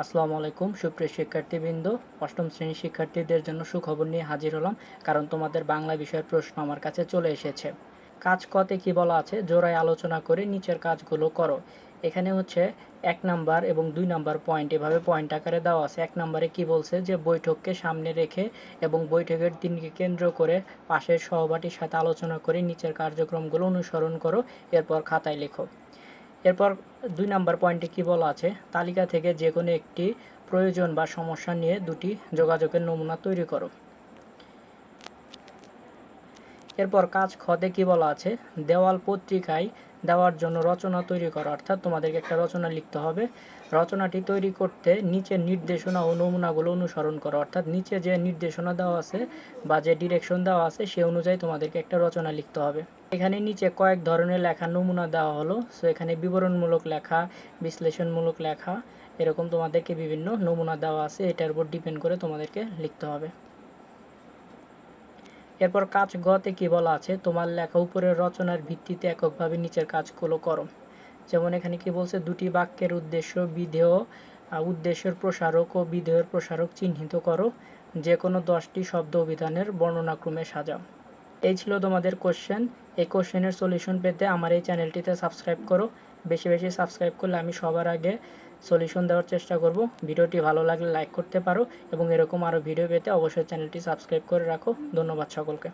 আসসালামু আলাইকুম, সুপ্রিয় শিক্ষার্থীবৃন্দ, অষ্টম শ্রেণির শিক্ষার্থীদের জন্য সুখবর নিয়ে হাজির হলাম, কারণ তোমাদের বাংলা বিষয়ের প্রশ্ন আমার কাছে চলে এসেছে। কাজ কতে কি বলা আছে? জোড়ায় আলোচনা করে নিচের কাজগুলো করো। এখানে হচ্ছে এক নাম্বার এবং দুই নাম্বার পয়েন্ট এভাবে পয়েন্ট আকারে দেওয়া আছে। এক নাম্বারে কি বলছে? যে বৈঠককে সামনে রেখে এবং বৈঠকের দিনকে কেন্দ্র করে পাশের সহপাঠীর সাথে আলোচনা করে নিচের কার্যক্রমগুলো অনুসরণ করো, এরপর খাতায় লেখো। এরপর দুই নাম্বার পয়েন্টে কি বলা আছে? তালিকা থেকে যে কোনো একটি প্রয়োজন বা সমস্যা নিয়ে দুটি যোগাযোগের নমুনা তৈরি করো। এরপর কাজ খতে কি বলা আছে? দেওয়াল পত্রিকায় দেওয়ার জন্য রচনা তৈরি করা। অর্থাৎ তোমাদেরকে একটা রচনা লিখতে হবে। রচনাটি তৈরি করতে নিচের নির্দেশনা ও নমুনাগুলো অনুসরণ করো। অর্থাৎ নিচে যে নির্দেশনা দেওয়া আছে বা যে ডিরেকশন দেওয়া আছে, সে অনুযায়ী তোমাদেরকে একটা রচনা লিখতে হবে। এখানে নিচে কয়েক ধরনের লেখা নমুনা দেওয়া হলো। সো এখানে বিবরণমূলক লেখা, বিশ্লেষণমূলক লেখা, এরকম তোমাদেরকে বিভিন্ন নমুনা দেওয়া আছে। এটার উপর ডিপেন্ড করে তোমাদেরকে লিখতে হবে। এরপর কাজ গতে কি বলা আছে? তোমার লেখা উপরের রচনার ভিত্তিতে এককভাবে নিচের কাজগুলো করো। যেমন এখানে কি বলছে? দুটি বাক্যের উদ্দেশ্য বিধেয় উদ্দেশ্যের প্রসারক ও বিধেয়ের প্রসারক চিহ্নিত করো। যে কোনো দশটি শব্দ অভিধানের বর্ণনাক্রমে সাজাও। এই ছিল তোমাদের কোশ্চেন এই কোশ্চেনের সলিউশন পেতে আমার এই চ্যানেলটিতে সাবস্ক্রাইব করো। বেশি বেশি সাবস্ক্রাইব করলে আমি সবার আগে সলিউশন দেওয়ার চেষ্টা করব। ভিডিওটি ভালো লাগলে লাইক করতে পারো এবং এরকম আরও ভিডিও পেতে অবশ্যই চ্যানেলটি সাবস্ক্রাইব করে রাখো। ধন্যবাদ সকলকে।